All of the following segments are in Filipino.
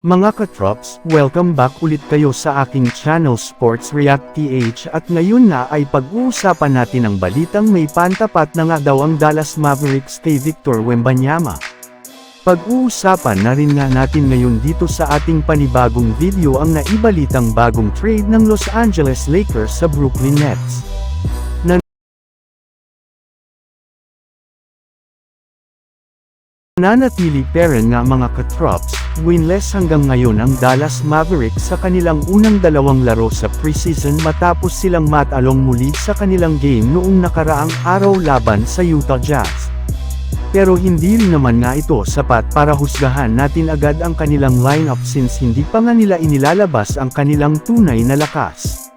Mga katrops, welcome back ulit kayo sa aking channel Sports React PH at ngayon na ay pag-uusapan natin ang balitang may pantapat na nga daw ang Dallas Mavericks kay Victor Wembanyama. Pag-uusapan na rin nga natin ngayon dito sa ating panibagong video ang naibalitang bagong trade ng Los Angeles Lakers sa Brooklyn Nets. Nanatili peren nga mga katrops, winless hanggang ngayon ang Dallas Mavericks sa kanilang unang dalawang laro sa preseason matapos silang matalong muli sa kanilang game noong nakaraang araw laban sa Utah Jazz. Pero hindi rin naman nga ito sapat para husgahan natin agad ang kanilang lineup since hindi pa nga nila inilalabas ang kanilang tunay na lakas.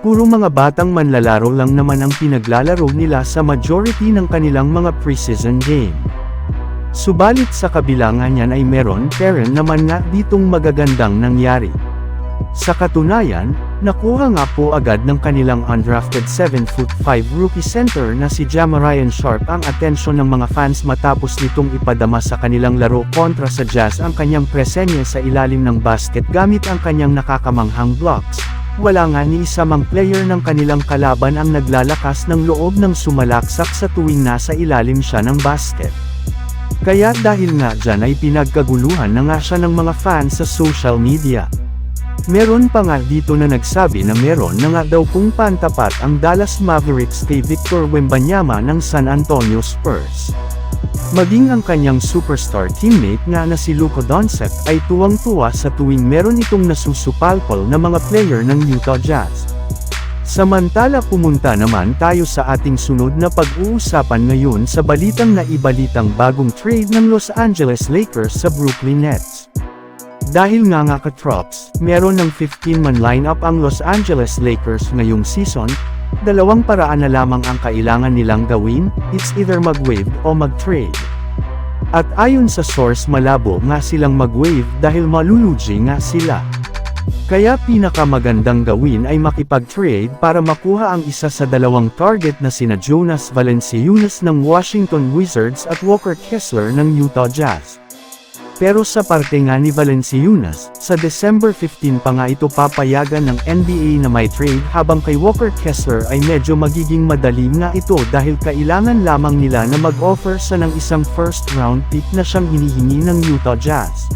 Puro mga batang manlalaro lang naman ang pinaglalaro nila sa majority ng kanilang mga preseason game. Subalit sa kabilangan niyan ay meron Karen naman nga ditong magagandang nangyari. Sa katunayan, nakuha nga po agad ng kanilang undrafted 7'5 rookie center na si Jamarian Sharp ang atensyon ng mga fans matapos nitong ipadama sa kanilang laro kontra sa Jazz ang kanyang presenya sa ilalim ng basket gamit ang kanyang nakakamanghang blocks. Wala nga ni isa mang player ng kanilang kalaban ang naglalakas ng loob ng sumalaksak sa tuwing nasa ilalim siya ng basket. Kaya dahil nga dyan ay pinagkaguluhan na nga siya ng mga fans sa social media. Meron pa nga dito na nagsabi na meron na nga daw kung pantapat ang Dallas Mavericks kay Victor Wembanyama ng San Antonio Spurs. Maging ang kanyang superstar teammate nga na si Luka Doncic ay tuwang-tuwa sa tuwing meron itong nasusupalpol na mga player ng Utah Jazz. Samantala pumunta naman tayo sa ating sunod na pag-uusapan ngayon sa balitang na ibalitang bagong trade ng Los Angeles Lakers sa Brooklyn Nets. Dahil nga nga ka-trops, meron ng 15-man lineup ang Los Angeles Lakers ngayong season, dalawang paraan na lamang ang kailangan nilang gawin, it's either mag-wave o mag-trade. At ayon sa source malabo nga silang mag-wave dahil malulugi nga sila. Kaya pinakamagandang gawin ay makipag-trade para makuha ang isa sa dalawang target na sina Jonas Valanciunas ng Washington Wizards at Walker Kessler ng Utah Jazz. Pero sa parte nga ni Valanciunas, sa December 15 pa nga ito papayagan ng NBA na may trade habang kay Walker Kessler ay medyo magiging madalim nga ito dahil kailangan lamang nila na mag-offer sa ng isang first round pick na siyang hinihingi ng Utah Jazz.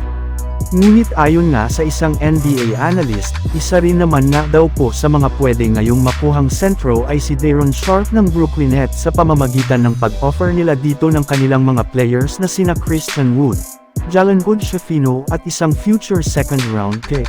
Ngunit ayon nga sa isang NBA analyst, isa rin naman nga daw po sa mga pwede ngayong makuhang sentro ay si Daron Sharp ng Brooklyn Nets sa pamamagitan ng pag-offer nila dito ng kanilang mga players na sina Christian Wood, Jalen Hood Shafino at isang future second round pick.